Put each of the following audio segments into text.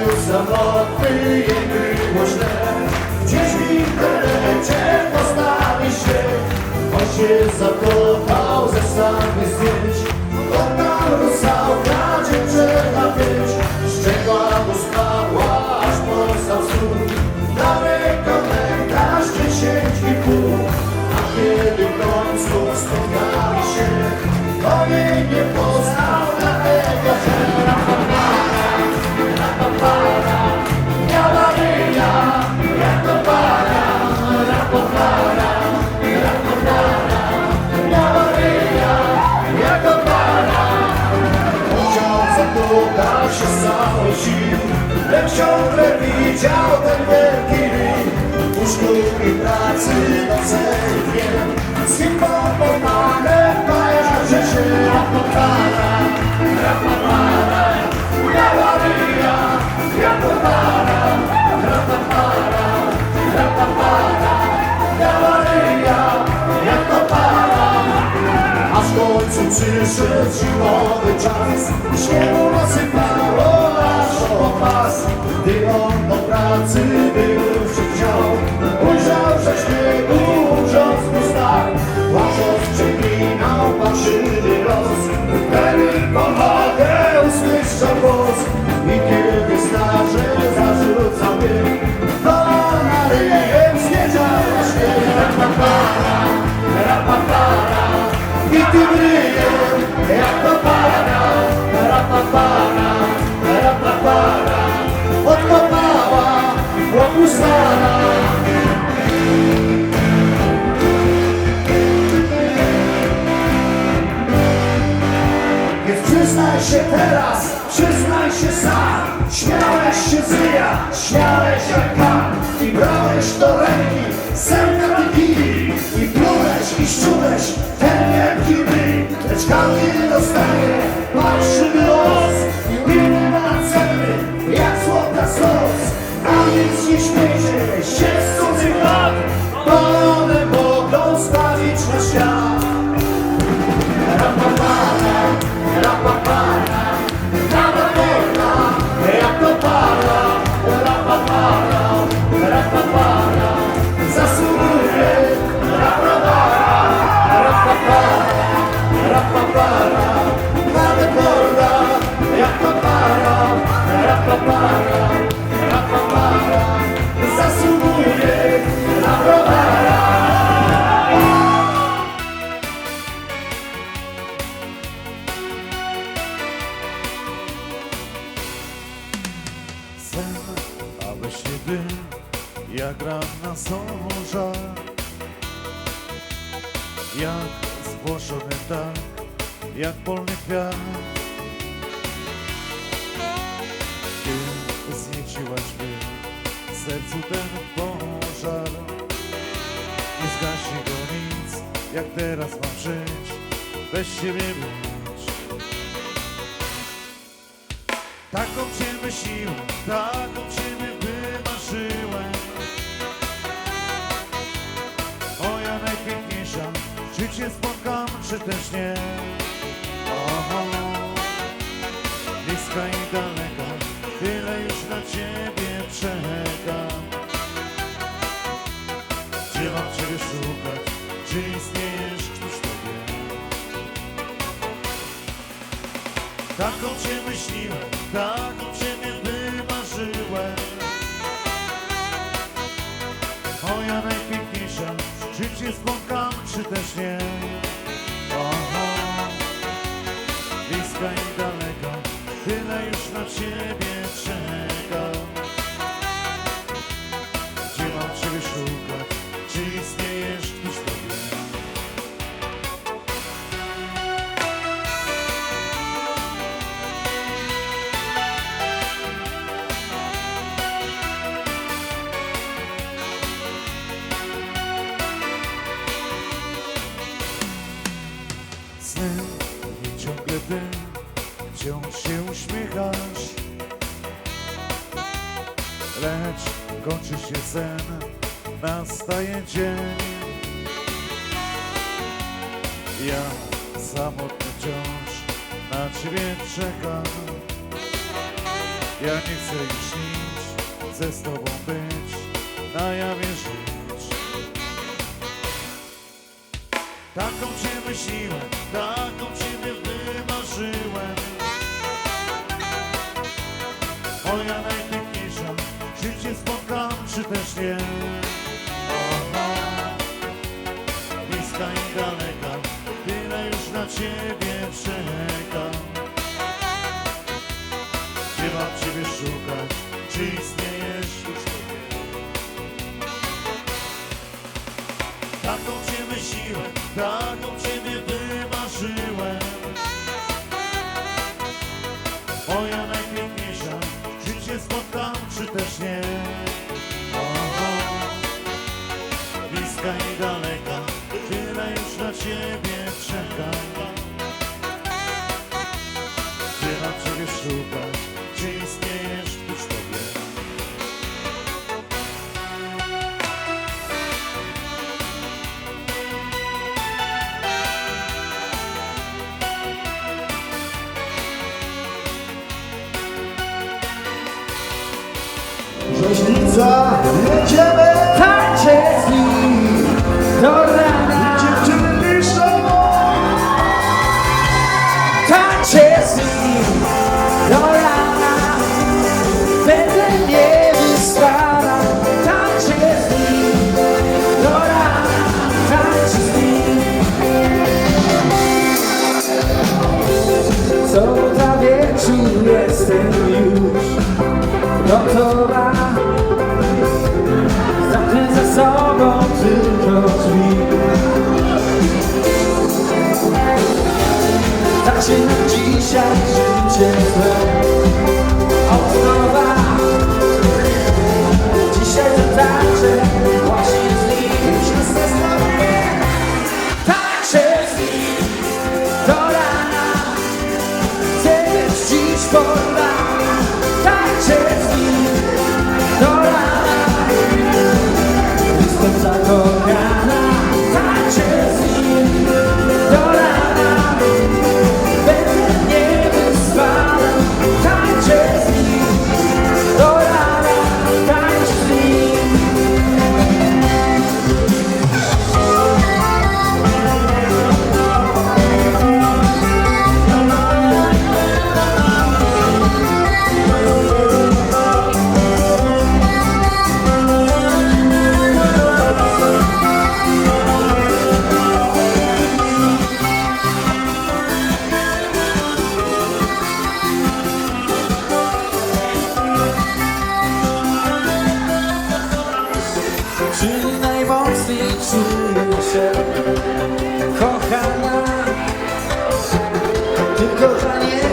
już samotny i było źle Gdzieś w internecie postawi się. On się zakochał ze samych zdjęć Oddał rusałka dziewczyna pięć. Szczekła mu spadła zakochał się z całej sił Lecz ciągle widział ten wielki ring łóżku i pracy noce i dnie. Z hipopomanem kojarzy się Rapapara, rapapara Miała ryja, przyszedł zimowy czas. Śniegu nasypało aż o pas Gdy on do pracy wyruszył wziął Jak zgłoszony tak, jak polny kwiat. Ty znieciłaś mi w sercu ten pożar. Nie zgasi go nic, jak teraz mam żyć Bez ciebie być Taką cię myśliłem, taką ciebie czy cię spotkam, czy też nie? Oho, bliska i daleka, tyle już na ciebie czy cię spotkam, czy też nie? Oho, bliska i Lecz kończy się sen, nastaje dzień. Ja samotny wciąż na ciebie czekam. Ja nie chcę już nic ze z tobą być Na jawie żyć. Taką cię myśliłem, taką ciebie spotkam, czy też nie Oho. Bliska i daleka, tyle już na ciebie czekam Daleka, tyle już na ciebie czekam Gdzie ciebie szukać, czy istniejesz, to wie Rzeźnica, jedziemy! Zaczynam dzisiaj życie złe. Od nowa Dzisiaj zatańczę właśnie z nim Wszyscy sławie Tańczę z nim do rana Chcę być dziś porwana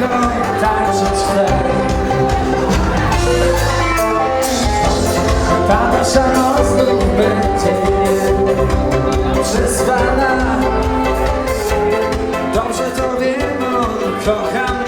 niego tańczyć chcę Ta nasza noc znów będzie przespana Dobrze to wiem, on kocha